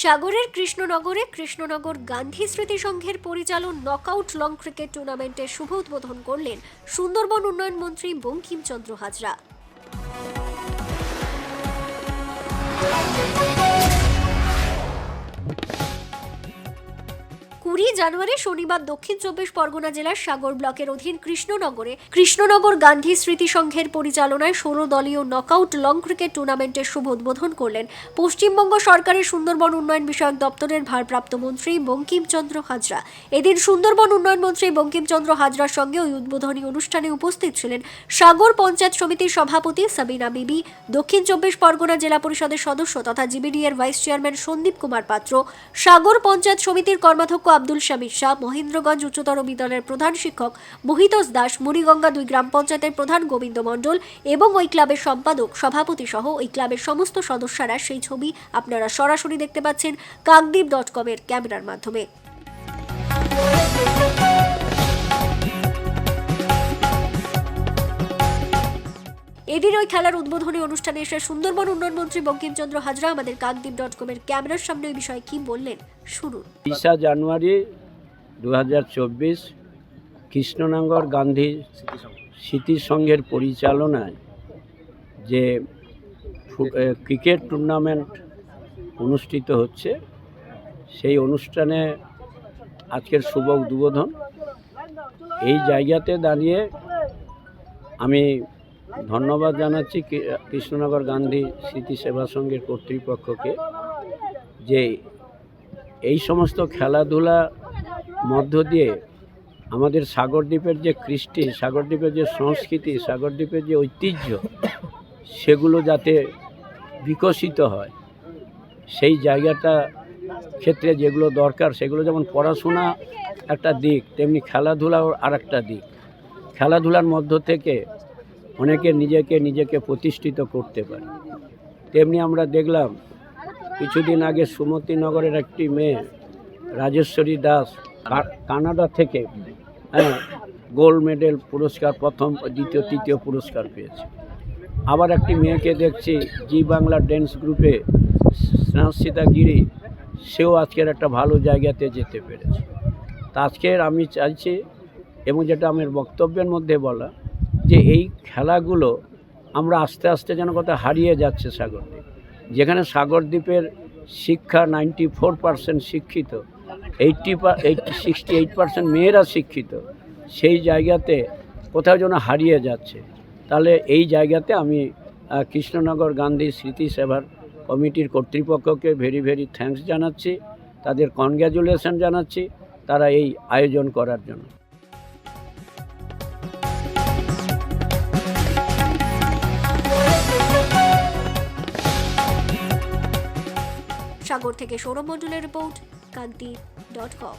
সাগরের কৃষ্ণনগরে কৃষ্ণনগর গান্ধী স্মৃতি সংঘের পরিচালন নকআউট লং ক্রিকেট টুর্নামেন্টের শুভ উদ্বোধন করলেন সুন্দরবন উন্নয়ন মন্ত্রী বঙ্কিমচন্দ্র হাজরা। কুড়ি জানুয়ারি শনিবার দক্ষিণ চব্বিশ পরগনা জেলার সাগর ব্লকের অধীন কৃষ্ণনগরে কৃষ্ণনগর গান্ধী স্মৃতি সংঘের পরিচালনায় ষোলো দলীয় নকআউট লং ক্রিকেট টুর্নামেন্টের শুভ উদ্বোধন করলেন পশ্চিমবঙ্গ সরকারের সুন্দরবন উন্নয়ন বিষয়ক দপ্তরের ভারপ্রাপ্ত মন্ত্রী বঙ্কিমচন্দ্র হাজরা। এদিন সুন্দরবন উন্নয়ন মন্ত্রী বঙ্কিমচন্দ্র হাজরার সঙ্গে ওই উদ্বোধনী অনুষ্ঠানে উপস্থিত ছিলেন সাগর পঞ্চায়েত সমিতির সভাপতি সাবিনা বিবি, দক্ষিণ চব্বিশ পরগনা জেলা পরিষদের সদস্য তথা জিবিডি এর ভাইস চেয়ারম্যান সন্দীপ কুমার পাত্র, সাগর পঞ্চায়েত সমিতির কর্মাধ্যক্ষ আব্দুল শামীর শাহ, মহেন্দ্রগঞ্জ উচ্চতর বিদ্যালয়ের প্রধান শিক্ষক, মহিতোষ দাস মুড়িগঙ্গা দুই গ্রাম পঞ্চায়েতের প্রধান গোবিন্দ মণ্ডল এবং ওই ক্লাবের সম্পাদক, সভাপতি সহ ওই ক্লাবের সমস্ত সদস্যরা সেই ছবি আপনারা সরাসরি দেখতে পাচ্ছেন কাকদ্বীপ ডট কমের ক্যামেরার মাধ্যমে। এদিন ওই খেলার উদ্বোধনী অনুষ্ঠানে এসে সুন্দরবন উন্নয়ন মন্ত্রী বঙ্কিমচন্দ্র হাজরা আমাদের কাকদ্বীপ ডট কমের ক্যামেরার সামনে ওই বিষয়ে কি বললেন? শুনুন। তেইশা জানুয়ারি দু হাজার চব্বিশ কৃষ্ণনগর গান্ধী স্মৃতি সংঘের পরিচালনায় যে ক্রিকেট টুর্নামেন্ট অনুষ্ঠিত হচ্ছে, সেই অনুষ্ঠানে আজকের শুভ উদ্বোধন। এই জায়গাতে দাঁড়িয়ে আমি ধন্যবাদ জানাচ্ছি কৃষ্ণনগর গান্ধী স্মৃতি সেবা সংঘের কর্তৃপক্ষকে যে এই সমস্ত খেলাধুলা মধ্য দিয়ে আমাদের সাগরদ্বীপের যে কৃষ্টি, সাগরদ্বীপের যে সংস্কৃতি, সাগরদ্বীপের যে ঐতিহ্য, সেগুলো যাতে বিকশিত হয়, সেই জায়গাটা ক্ষেত্রে যেগুলো দরকার, সেগুলো যেমন পড়াশোনা একটা দিক, তেমনি খেলাধুলাও আর একটা দিক। খেলাধুলার মধ্য থেকে অনেকে নিজেকে নিজেকে প্রতিষ্ঠিত করতে পারে। তেমনি আমরা দেখলাম, কিছুদিন আগে সুমতিনগরের একটি মেয়ে, রাজেশ্বরী দাস কানাডা থেকে হ্যাঁ গোল্ড মেডেল পুরস্কার, প্রথম, দ্বিতীয়, তৃতীয় পুরস্কার পেয়েছে। আবার একটি মেয়েকে দেখছি, জি বাংলা ড্যান্স গ্রুপে স্নেহসিতা গিরি, সেও আজকের একটা ভালো জায়গাতে যেতে পেরেছে। তা আজকের আমি চাইছি, এবং যেটা আমার বক্তব্যের মধ্যে বলা যে এই খেলাগুলো আমরা আস্তে আস্তে যেন কথা হারিয়ে যাচ্ছে সাগরদ্বীপ। যেখানে সাগরদ্বীপের শিক্ষা নাইনটি ফোর পার্সেন্ট শিক্ষিত eighty eighty sixty eight percent মেয়েরা শিক্ষিত, সেই জায়গাতে কোথাও যেন হারিয়ে যাচ্ছে। তাহলে এই জায়গাতে আমি কৃষ্ণনগর গান্ধী স্মৃতি সেবার কমিটির কর্তৃপক্ষকে ভেরি ভেরি থ্যাঙ্কস জানাচ্ছি, তাদের কনগ্র্যাচুলেশন জানাচ্ছি, তারা এই আয়োজন করার জন্য। সাগর থেকে সৌরভ মণ্ডলের রিপোর্ট কান্তি ডট কম।